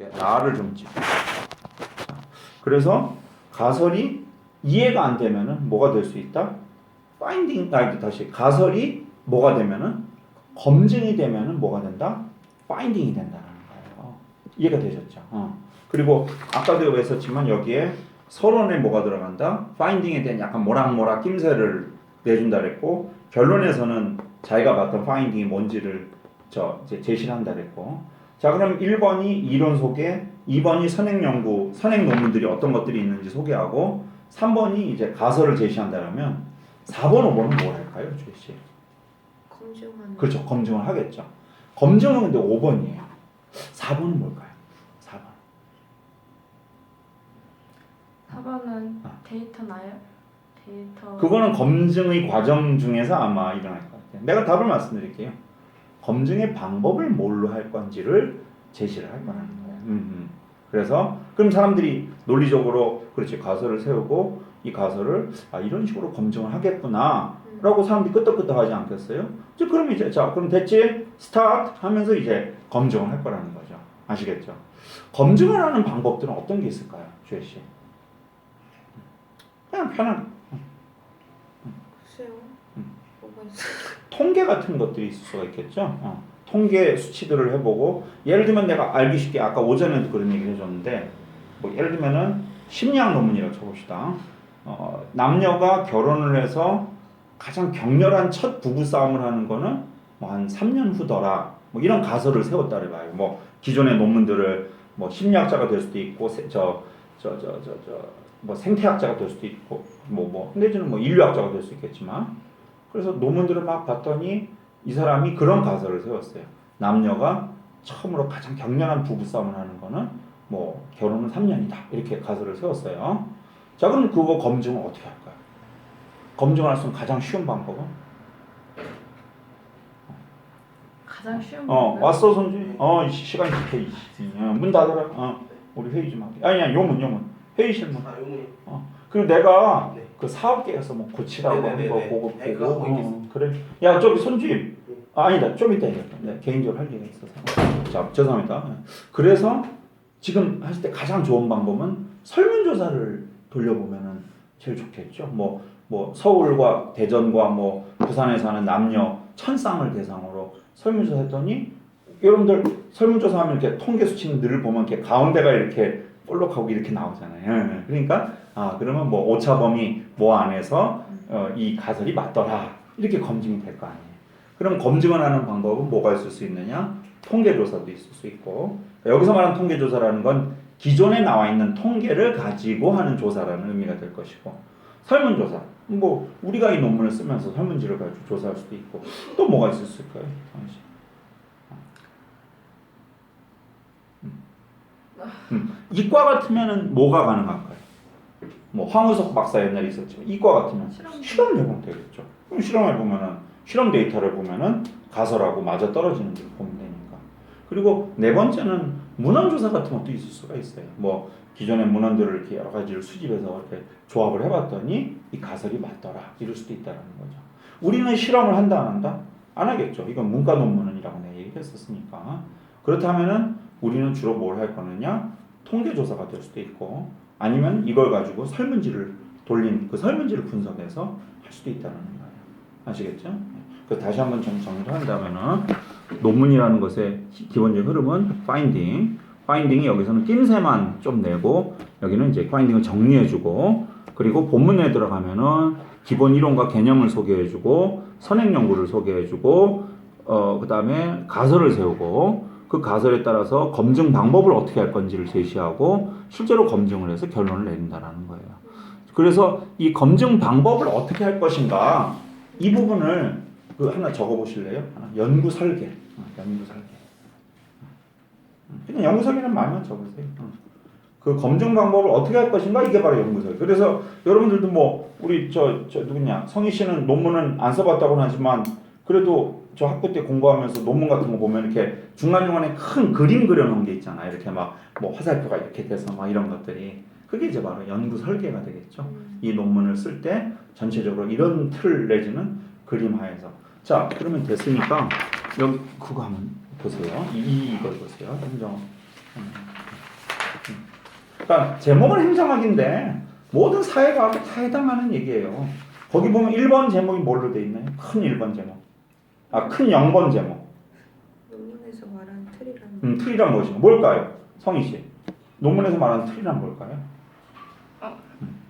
이렇게 나를 좀 찍고. 자, 그래서 가설이 이해가 안 되면은 뭐가 될 수 있다? 파인딩 아 다시 가설이 뭐가 되면은 검증이 되면은 뭐가 된다? 파인딩이 된다는 거예요. 이해가 되셨죠? 어. 그리고 아까도 했었지만 여기에 서론에 뭐가 들어간다? 파인딩에 대한 약간 모락모락 낌새를 내준다 그랬고 결론에서는 자기가 봤던 파인딩이 뭔지를 저 이제 제시를 한다 그랬고 자 그럼 1번이 이론 소개 2번이 선행 연구 선행 논문들이 어떤 것들이 있는지 소개하고 3번이 이제 가설을 제시한다면 4번 5번은 뭘 할까요 주혜 씨? 검증하는 그렇죠 검증을 하겠죠 검증은 근데 5번이에요 4번은 뭘까요? 4번 4번은 아. 데이터 나요? 데이터 그거는 검증의 과정 중에서 아마 일어날 것 같아요. 내가 답을 말씀드릴게요. 검증의 방법을 뭘로 할 건지를 제시를 할 거라는 거예요. 음, 음. 그래서 그럼 사람들이 논리적으로 그렇지 가설을 세우고 이 가설을 아 이런 식으로 검증을 하겠구나라고 사람들이 끄떡끄떡하지 않겠어요? 이제 그럼 이제 자 그럼 됐지 스타트 하면서 이제 검증을 할 거라는 거죠. 아시겠죠? 검증을 하는 방법들은 어떤 게 있을까요, 주혜 씨? 그냥 편한 글쎄요 음. 뭐가 있어요? 통계 같은 것들이 있을 수가 있겠죠. 어. 통계 수치들을 해보고 예를 들면 내가 알기 쉽게 아까 오전에도 그런 얘기를 해줬는데 뭐 예를 들면은 심리학 논문이라고 쳐봅시다. 어, 남녀가 결혼을 해서 가장 격렬한 첫 부부 싸움을 하는 거는 뭐 한 3년 후더라. 뭐 이런 가설을 세웠다 그래 봐요. 뭐 기존의 논문들을 뭐 심리학자가 될 수도 있고 저 저 저 저 저 뭐 생태학자가 될 수도 있고 뭐뭐 내지는 뭐 인류학자가 될 수 있겠지만 그래서 논문들을 막 봤더니 이 사람이 그런 가설을 세웠어요. 남녀가 처음으로 가장 격렬한 부부 싸움을 하는 거는 뭐 결혼은 3년이다 이렇게 가설을 세웠어요. 자 그럼 그거 검증을 어떻게 할까요? 검증할 수 있는 가장 쉬운 방법은 가장 쉬운 어 방법 왔어 손주 어이 시- 시간이 급해 이 씨. 어, 문 닫아라 어 우리 회의 좀 할게 아니야 요문 요문 회의실 문 아, 요문이. 그리고 내가 네. 그 사업계에서 뭐 고치라고 하는 거 네네네네. 보고. 네, 보고 어, 그래. 야 저기 손주임. 아, 아니다. 좀 이따 얘기할게. 네, 개인적으로 할 얘기가 있어서. 자 죄송합니다. 그래서 지금 하실 때 가장 좋은 방법은 설문조사를 돌려보면은 제일 좋겠죠. 뭐뭐 서울과 대전과 뭐 부산에 사는 남녀 천 쌍을 대상으로 설문조사 했더니 여러분들 설문조사하면 이렇게 통계 수치는 늘 보면 이렇게 가운데가 이렇게 볼록하고 이렇게 나오잖아요. 예, 그러니까 아 그러면 뭐 오차범위 뭐 안에서 어, 이 가설이 맞더라 이렇게 검증이 될 거 아니에요. 그럼 검증을 하는 방법은 뭐가 있을 수 있느냐? 통계조사도 있을 수 있고 여기서 말하는 통계조사라는 건 기존에 나와 있는 통계를 가지고 하는 조사라는 의미가 될 것이고 설문조사 뭐 우리가 이 논문을 쓰면서 설문지를 가지고 조사할 수도 있고 또 뭐가 있었을까요? 당시 음. 이과 같으면은 뭐가 가능할까요? 뭐 황우석 박사 옛날에 있었지만 이과 같으면 실험 실험 해보면 되겠죠. 그럼 실험해 보면은 실험 데이터를 보면은 가설하고 맞아 떨어지는지 보면 되니까. 그리고 네 번째는 문헌 조사 같은 것도 있을 수가 있어요. 뭐 기존의 문헌들을 이렇게 여러 가지를 수집해서 이렇게 조합을 해봤더니 이 가설이 맞더라 이럴 수도 있다라는 거죠. 우리는 실험을 한다 안 한다? 안 하겠죠. 이건 문과 논문이라고 내가 얘기했었으니까. 그렇다면은 우리는 주로 뭘 할 거느냐? 통계 조사가 될 수도 있고 아니면 이걸 가지고 설문지를 돌린 그 설문지를 분석해서 할 수도 있다는 거예요. 아시겠죠? 그 다시 한번 좀 정리를 한다면은 논문이라는 것의 기- 기본적인 흐름은 파인딩. 파인딩이 여기서는 낌새만 좀 내고 여기는 이제 파인딩을 정리해주고 그리고 본문에 들어가면은 기본 이론과 개념을 소개해주고 선행 연구를 소개해주고 어 그 다음에 가설을 세우고 그 가설에 따라서 검증 방법을 어떻게 할 건지를 제시하고 실제로 검증을 해서 결론을 내린다라는 거예요. 그래서 이 검증 방법을 어떻게 할 것인가 이 부분을 그 하나 적어 보실래요? 연구 설계. 어, 연구 설계. 어, 그냥 연구 설계는 말만 적으세요. 어. 그 검증 방법을 어떻게 할 것인가 이게 바로 연구 설계. 그래서 여러분들도 뭐 우리 저 저 누구냐 성희 씨는 논문은 안 써봤다고는 하지만 그래도 저 학부 때 공부하면서 논문 같은 거 보면 이렇게 중간 중간에 큰 그림 그려놓은 게 있잖아요. 이렇게 막 뭐 화살표가 이렇게 돼서 막 이런 것들이 그게 이제 바로 연구 설계가 되겠죠. 음. 이 논문을 쓸 때 전체적으로 이런 틀 내지는 그림 하에서 자 그러면 됐으니까 여기 그거 한번 보세요 이 이걸 보세요 음. 그러니까 제목은 행정학인데 모든 사회과학에 다 해당하는 얘기예요. 거기 보면 1번 제목이 뭘로 돼 있나요? 큰 1번 제목. 아, 큰 0번 제목. 논문에서 말한 틀이라는 음, 틀이란 무엇인가? 뭘까요? 성희 씨. 논문에서 말하는 틀이란 뭘까요?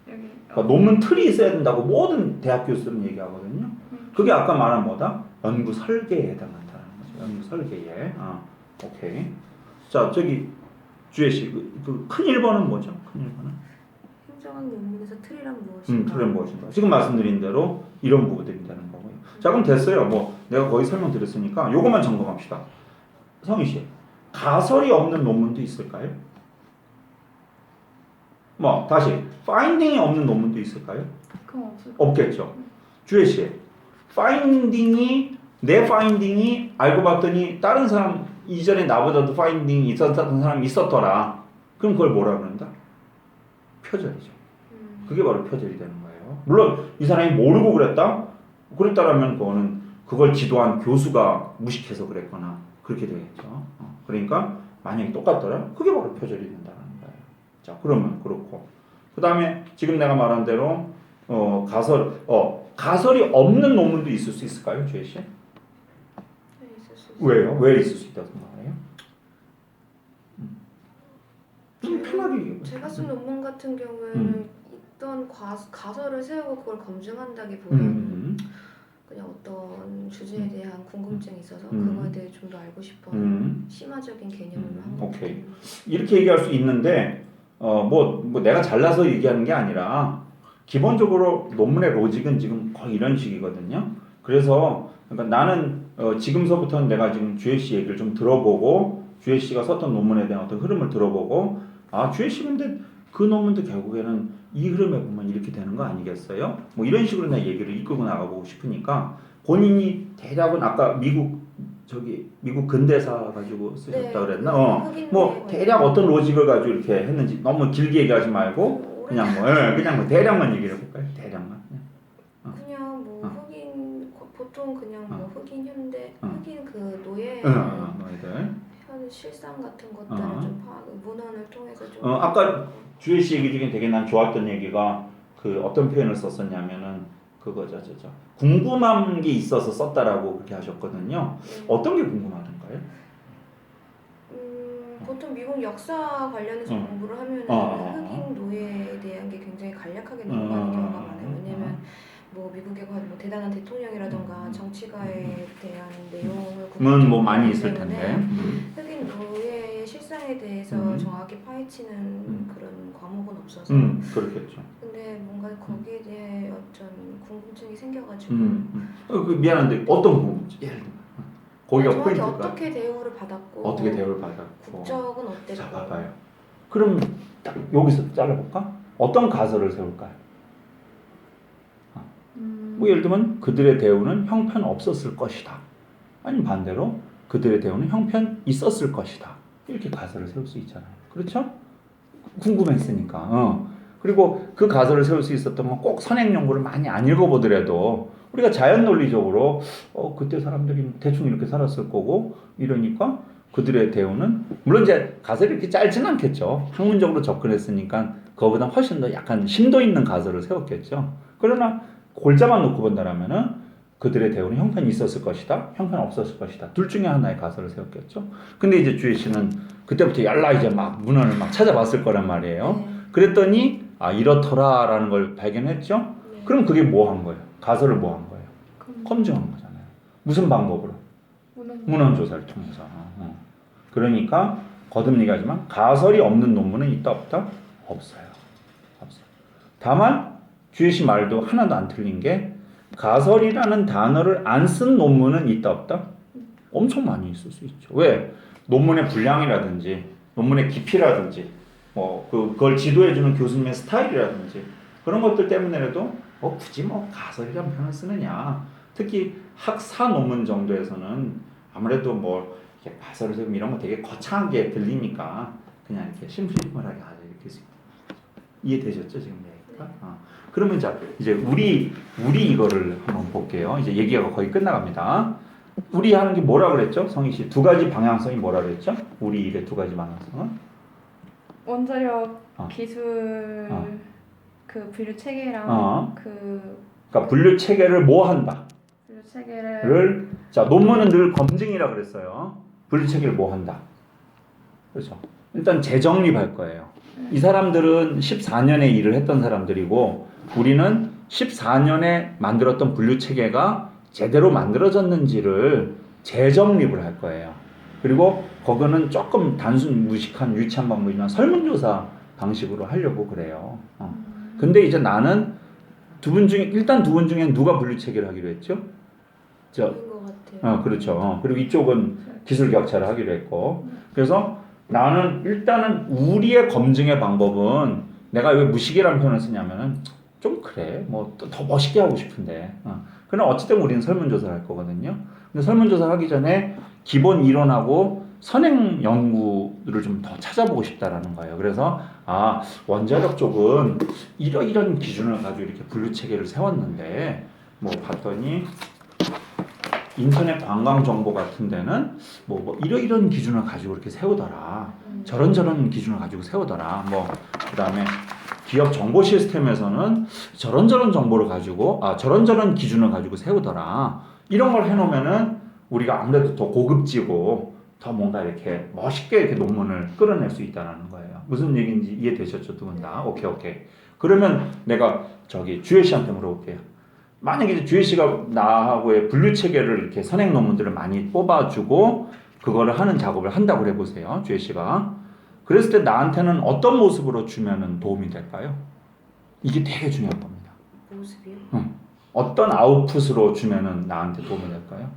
여기 그러니까 논문 틀이 있어야 된다고 모든 대학 교수들은 얘기하거든요. 그게 아까 말한 뭐다? 연구 설계에 해당한다는 거죠. 연구 설계에. 아, 오케이. 자, 저기 주혜 씨, 그큰 1번은 뭐죠? 큰 1번은? 행정학 논문에서 틀이란 음, 무엇인가? 틀은 무엇인가? 지금 말씀드린 대로 이런 부분들이 되는 거고요. 자, 그럼 됐어요. 뭐 내가 거의 설명드렸으니까 요것만 점검합시다. 성희 씨, 가설이 없는 논문도 있을까요? 뭐 다시 파인딩이 없는 논문도 있을까요? 그건 없을 것 없겠죠. 주혜 씨, 파인딩이 내 파인딩이 알고 봤더니 다른 사람 이전에 나보다도 파인딩이 있었던 사람이 있었더라. 그럼 그걸 뭐라 그런다? 표절이죠. 음, 그게 바로 표절이 되는 거예요. 물론 이 사람이 모르고 그랬다? 그랬다라면 그거는 그걸 지도한 교수가 무식해서 그랬거나 그렇게 되겠죠. 어, 그러니까 만약에 똑같더라? 그게 바로 표절이 된다는 거예요. 자, 그러면 그렇고. 그 다음에 지금 내가 말한 대로 어, 가설, 어, 가설이 없는 논문도 있을 수 있을까요, 주혜 씨? 네. 왜요? 왜 있을 수 있다고 생각해요? 좀 편하게 얘기해. 제가 쓴 논문 같은 경우에는 음. 있던 과, 가설을 세우고 그걸 검증한다기보다 음, 그냥 어떤 주제에 대한 궁금증이 있어서 음. 그거에 대해 좀 더 알고 싶어 음. 심화적인 개념으로 음, 한 거기 오케이. 이렇게 얘기할 수 있는데 어뭐뭐 내가 잘나서 얘기하는 게 아니라 기본적으로 논문의 로직은 지금 거의 이런 식이거든요. 그래서 그러니까 나는 어 지금서부터는 내가 지금 주혜 씨 얘기를 좀 들어보고 주혜 씨가 썼던 논문에 대한 어떤 흐름을 들어보고 아 주혜 씨 근데 그 논문도 결국에는 이 흐름에 보면 이렇게 되는 거 아니겠어요? 뭐 이런 식으로 내 얘기를 이끌고 나가보고 싶으니까 본인이 대략은 아까 미국 저기 미국 근대사 가지고 쓰셨다 그랬나? 어. 흑인 뭐 네, 대략 어떤 로직을 가지고 이렇게 했는지 너무 길게 얘기하지 말고 뭐 오래- 그냥 뭐 예, 그냥 뭐 대략만 얘기해 볼까요? 대략만. 어. 그냥 뭐 어. 흑인 보통 그냥 뭐 흑인 현대 어. 흑인 그 노예 응, 어. 현 실상 같은 것들을 어. 좀 파악 문헌을 통해서 좀 어, 아까 주혜 씨 얘기 중에 되게 난 좋았던 얘기가 그 어떤 표현을 썼었냐면은 그거죠, 저저 궁금한 게 있어서 썼다라고 그렇게 하셨거든요. 네. 어떤 게 궁금하던가요? 음, 보통 미국 역사 관련해서 어. 공부를 하면 어, 어, 어. 흑인 노예에 대한 게 굉장히 간략하게 어, 넘어가는 경우가 어, 많아요. 어, 왜냐면 뭐 미국의 뭐 대단한 대통령이라던가 음. 정치가에 대한 내용을 문뭐 많이 있을 때문에 텐데. 음. 흑인 노예의 실상에 대해서 음. 정확히 파헤치는 음. 그런 과목은 없어서 음, 그렇겠죠. 근데 뭔가 거기에 대해 어떤 궁금증이 생겨가지고 음, 음. 어, 그 미안한데 어떤 궁금증? 예를 들면 거기가 포인트가 어떻게 대우를 받았고 어떻게 대우를 받았고 국적은 어땠고 자 봐봐요. 그럼 딱 여기서 잘라볼까? 어떤 가설을 세울까요? 음. 뭐 예를 들면 그들의 대우는 형편 없었을 것이다. 아니면 반대로 그들의 대우는 형편 있었을 것이다. 이렇게 가설을 세울 수 있잖아요. 그렇죠? 궁금했으니까. 어. 그리고 그 가설을 세울 수 있었던 건 꼭 선행 연구를 많이 안 읽어보더라도 우리가 자연 논리적으로 어 그때 사람들이 대충 이렇게 살았을 거고 이러니까 그들의 대우는 물론 이제 가설이 이렇게 짧진 않겠죠. 학문적으로 접근했으니까 그거보다 훨씬 더 약간 심도 있는 가설을 세웠겠죠. 그러나 골자만 놓고 본다라면은 그들의 대우는 형편이 있었을 것이다, 형편 없었을 것이다. 둘 중에 하나의 가설을 세웠겠죠. 근데 이제 주혜 씨는 그때부터 열라 이제 막 문헌을 막 찾아봤을 거란 말이에요. 네. 그랬더니 아 이렇더라라는 걸 발견했죠. 네. 그럼 그게 뭐 한 거예요? 가설을 뭐 한 거예요? 검증한 거잖아요. 무슨 방법으로? 문헌 문헌 조사를 통해서. 어. 그러니까 거듭 얘기하지만 가설이 없는 논문은 있다 없다? 없어요. 없어요. 다만 주혜 씨 말도 하나도 안 틀린 게 가설이라는 단어를 안 쓴 논문은 있다 없다? 엄청 많이 있을 수 있죠. 왜? 논문의 분량이라든지 논문의 깊이라든지 뭐 그- 그걸 지도해주는 교수님의 스타일이라든지 그런 것들 때문에라도 뭐 굳이 뭐 가설이란 표현을 쓰느냐 특히 학사 논문 정도에서는 아무래도 뭐 이렇게 가설을 쓰면 이런 거 되게 거창하게 들리니까 그냥 이렇게 심플하게 하자 이렇게 쓰- 이해되셨죠 지금 네. 어. 그러면 자 이제 우리 우리 이거를 한번 볼게요. 이제 얘기가 거의 끝나갑니다. 우리 하는 게 뭐라 그랬죠? 성희 씨. 두 가지 방향성이 뭐라 그랬죠? 우리 일의 두 가지 방향성은? 원자력 어. 기술 어. 그 분류 체계랑 어. 그 그러니까 분류 체계를 뭐 한다? 분류 체계를 를 자, 논문은 늘 검증이라 그랬어요. 분류 체계를 뭐 한다? 그렇죠. 일단 재정립할 거예요. 이 사람들은 14년에 일을 했던 사람들이고 우리는 14년에 만들었던 분류 체계가 제대로 만들어졌는지를 재정립을 할 거예요. 그리고 그거는 조금 단순 무식한 유치한 방법이지만 설문조사 방식으로 하려고 그래요. 어. 근데 이제 나는 두 분 중에 일단 두 분 중에 누가 분류 체계를 하기로 했죠? 저. 어, 그렇죠. 어, 그리고 이쪽은 기술 격차를 하기로 했고. 그래서 나는 일단은 우리의 검증의 방법은 내가 왜 무식이라는 표현을 쓰냐면은 좀 그래. 뭐 더 멋있게 하고 싶은데. 어. 그러나 어쨌든 우리는 설문조사를 할 거거든요. 근데 설문조사 하기 전에 기본 이론하고 선행 연구를 좀 더 찾아보고 싶다라는 거예요. 그래서 아 원자력 쪽은 이러 이런 기준을 가지고 이렇게 분류 체계를 세웠는데 뭐 봤더니 인터넷 관광 정보 같은 데는 뭐, 뭐 이러이런 기준을 가지고 이렇게 세우더라. 음. 저런 저런 기준을 가지고 세우더라. 뭐 그다음에 기업 정보 시스템에서는 저런 저런 정보를 가지고 아 저런 저런 기준을 가지고 세우더라. 이런 걸 해놓으면은 우리가 아무래도 더 고급지고 더 뭔가 이렇게 멋있게 이렇게 논문을 끌어낼 수 있다는 거예요. 무슨 얘기인지 이해되셨죠, 두 분 다? 오케이, 오케이. 그러면 내가 저기 주혜 씨한테 물어볼게요. 만약에 씨가 나하고의 분류 체계를 이렇게 선행 논문들을 많이 뽑아주고 그거를 하는 작업을 한다고 해보세요, 씨가. 그랬을 때 나한테는 어떤 모습으로 주면은 도움이 될까요? 이게 되게 중요한 겁니다. 모습이요? 어떤 아웃풋으로 주면은 나한테 도움이 될까요?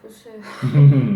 글쎄요.